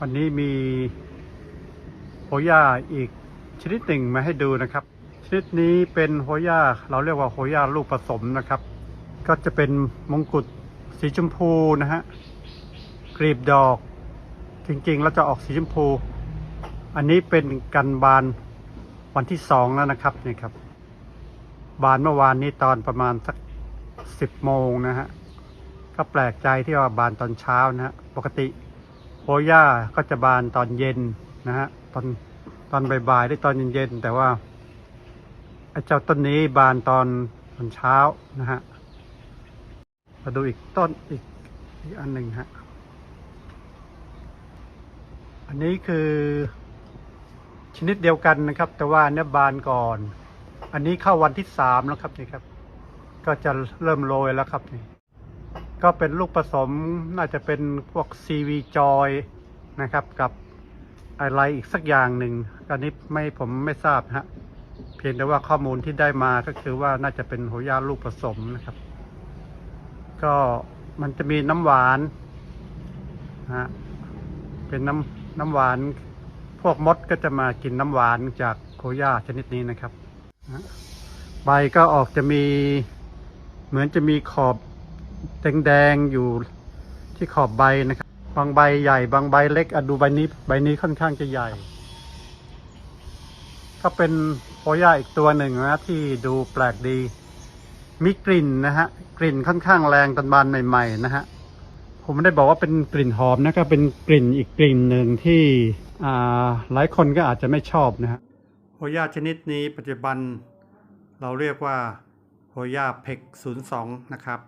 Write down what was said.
วันนี้มีโฮย่าอีกชนิดหนึ่งมาให้ดูนะครับ ชนิดนี้เป็นโฮย่าเราเรียกว่าโฮย่าลูกผสมนะครับ ก็จะเป็นมงกุฎสีชมพูนะฮะกลีบดอก จริงๆ แล้วจะออกสีชมพู อันนี้เป็นกันบานวันที่สองแล้วนะครับนี่ครับ บานเมื่อวานนี้ตอนประมาณสักสิบโมงนะฮะก็แปลกใจที่ว่าบานตอนเช้านะฮะปกติ โฮย่าก็จะบานตอนเย็นนะฮะตอนตอนบ่ายๆหรือตอนเย็นๆแต่ว่าไอ้เจ้าต้นนี้บานตอนตอนเช้านะฮะมาดูอีกต้นอีกอีกอันหนึ่งฮะอันนี้คือชนิดเดียวกันนะครับ แต่ว่าเนี่ยบานก่อน อันนี้เข้าวันที่สามแล้วครับนี่ครับ ก็จะเริ่มโรยแล้วครับนี่ ก็เป็นลูกผสมน่าจะเป็นพวกซีวีจอยนะครับกับอะไรอีกสักอย่างหนึ่งอันนี้ไม่ผมไม่ทราบฮะเพียงแต่ว่าข้อมูลที่ได้มาก็คือว่าน่าจะเป็นโหย่าลูกผสมนะครับ ก็มันจะมีน้ำหวานนะฮะเป็นน้ำน้ำหวาน พวกมดก็จะมากินน้ำหวานจากโคย่าชนิดนี้นะครับใบก็ออกจะมีเหมือนจะมีขอบ แดงๆอยู่ที่ขอบใบนะครับ บางใบใหญ่ บางใบเล็กอะดูใบนี้ ใบนี้ค่อนข้างจะใหญ่ ก็เป็นโคย่าอีกตัวหนึ่งนะที่ดูแปลกดี มีกลิ่นนะฮะ กลิ่นค่อนข้างแรงตอนบานใหม่ ๆ นะฮะ ผมไม่ได้บอกว่าเป็นกลิ่นหอมนะก็เป็นกลิ่นอีกกลิ่นหนึ่งที่หลายคนก็อาจจะไม่ชอบนะฮะโฮย่าชนิดนี้ปัจจุบันเราเรียกว่าโฮย่าเพก02 นะครับ